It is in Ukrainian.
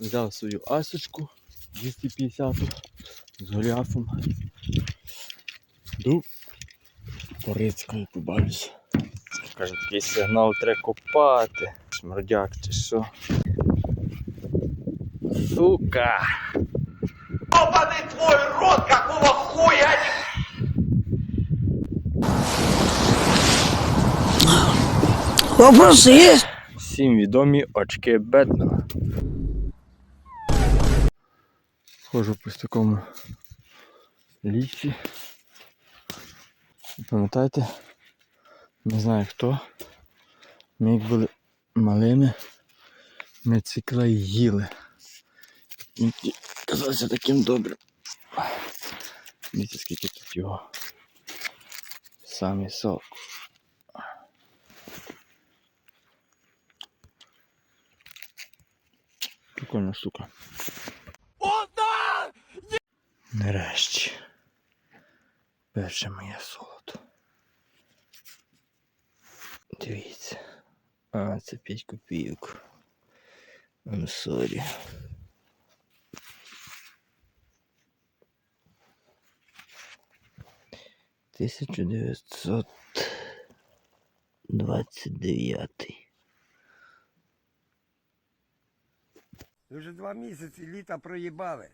Взяв свою асочку 250 з голіафом. Йду порицькою побавлюся. Каже, такий сигнал треба копати. Шмердяк чи що. Сука! Ёбаный твой рот, какого хуя они Вопросы есть? Всім відомі очки Бетмена. Ходжу по такому лісі. Пам'ятаєте? Не знаю хто. Ми як були малими, ми ці клей їли. Він казався таким добрим. Дивіться, скільки тут його. Самий сок. Прикольна штука. Нарешті. Перше моє золото. Дивіться. А, це 5 копійок. I'm sorry. Тисяча дев'ятсот двадцять дев'ятий. Вже два місяці літа проїбали.